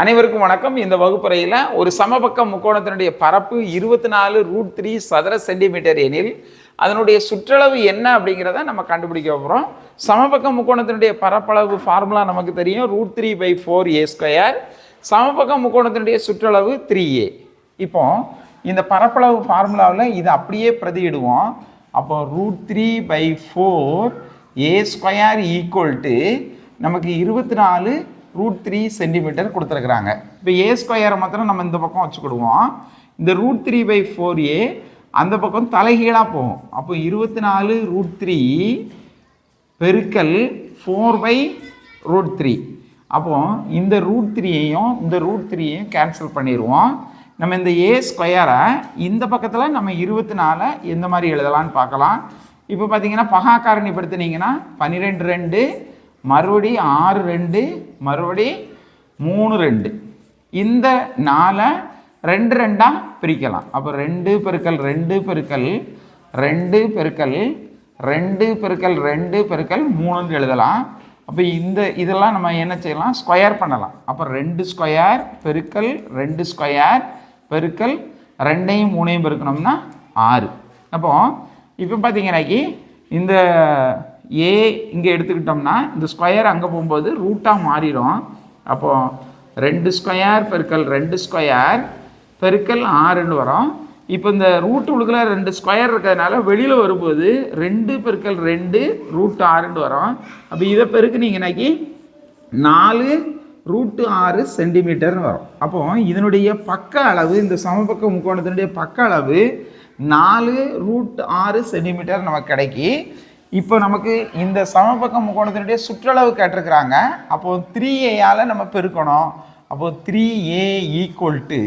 அனைவருக்கும் வணக்கம். இந்த வகுப்பறையில் ஒரு சமபக்க முக்கோணத்தினுடைய பரப்பு இருபத்தி நாலு ரூட் த்ரீ சதுர சென்டிமீட்டர் எனில் அதனுடைய சுற்றளவு என்ன அப்படிங்கிறத நம்ம கண்டுபிடிக்க போகிறோம் சமபக்க முக்கோணத்தினுடைய பரப்பளவு ஃபார்முலா நமக்கு தெரியும். Root three by four a square. சமபக்க முக்கோணத்தினுடைய சுற்றளவு த்ரீ ஏ. இப்போ இந்த பரப்பளவு ஃபார்முலாவில் இதை அப்படியே பிரதியிடுவோம். அப்போ root three by four a square equal to நமக்கு இருபத்தி நாலு ரூட் த்ரீ சென்டிமீட்டர் கொடுத்துருக்குறாங்க. இப்போ ஏ ஸ்கொயரை மாத்திரம் நம்ம இந்த பக்கம் வச்சுக்கிடுவோம். இந்த root three by four a அந்த பக்கம் தலைகீழாக போகும். அப்போ இருபத்தி நாலு ரூட் த்ரீ பெருக்கல் ஃபோர் பை ரூட் த்ரீ அப்போ இந்த ரூட் த்ரீயையும் இந்த ரூட் த்ரீயையும் கேன்சல் பண்ணிடுவோம். நம்ம இந்த ஏ ஸ்கொயரை இந்த பக்கத்தில் நம்ம இருபத்தி நாலை எந்த மாதிரி எழுதலாம்னு பார்க்கலாம். இப்போ பார்த்தீங்கன்னா பகாக்காரணிப்படுத்தினீங்கன்னா பன்னிரெண்டு ரெண்டு மறுபடி ஆறு ரெண்டு மறுபடி மூணு ரெண்டு. இந்த நாலை ரெண்டு ரெண்டாக பிரிக்கலாம். அப்போ ரெண்டு பெருக்கல் ரெண்டு பெருக்கல் ரெண்டு பெருக்கல் ரெண்டு பெருக்கல் ரெண்டு பெருக்கல் மூணுன்னு எழுதலாம். அப்போ இந்த இதெல்லாம் நம்ம என்ன செய்யலாம்? ஸ்கொயர் பண்ணலாம். அப்போ ரெண்டு ஸ்கொயர் பெருக்கல் ரெண்டு ஸ்கொயர் பெருக்கல் ரெண்டையும் மூணையும் பெருக்கணும்னா ஆறு. அப்போ இப்போ பார்த்தீங்கன்னாக்கி இந்த ஏ இங்கே எடுத்துக்கிட்டோம்னா இந்த ஸ்கொயர் அங்கே போகும்போது ரூட்டாக மாறிடும் அப்போது ரெண்டு ஸ்கொயர் பெருக்கல் ரெண்டு ஸ்கொயர் பெருக்கல் ஆறுன்னு வரும். இப்போ இந்த ரூட் உழுக்கில் ரெண்டு ஸ்கொயர் இருக்கிறதுனால வெளியில் வரும்போது ரெண்டு பெருக்கல் ரெண்டு ரூட் ஆறுன்னு வரும். அப்போ இதை பெருக்குனீங்கன்னாக்கி நாலு ரூட்டு ஆறு சென்டிமீட்டர்னு வரும். அப்போ இதனுடைய பக்க அளவு இந்த சமபக்க முக்கோணத்தினுடைய பக்க அளவு நாலு ரூட் ஆறு சென்டிமீட்டர் நமக்கு கிடைக்கி இப்போ நமக்கு இந்த சமபக்க முக்கோணத்தினுடைய சுற்றளவு கேட்டிருக்கிறாங்க. அப்போது த்ரீ ஏயால் நம்ம பெருக்கணும். அப்போது த்ரீ ஏ ஈக்குவல் டு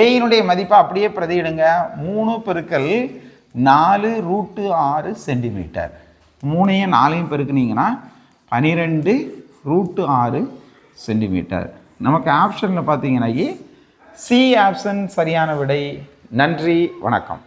ஏயினுடைய மதிப்பை அப்படியே பிரதியிடுங்க. மூணு பெருக்கல் நாலு ரூட்டு ஆறு சென்டிமீட்டர் மூணையும் நாலையும் பெருக்குனீங்கன்னா பன்னிரெண்டு ரூட்டு ஆறு சென்டிமீட்டர் நமக்கு ஆப்ஷனில் பார்த்தீங்கன்னாக்கி சி ஆப்ஷன் சரியான விடை. நன்றி வணக்கம்.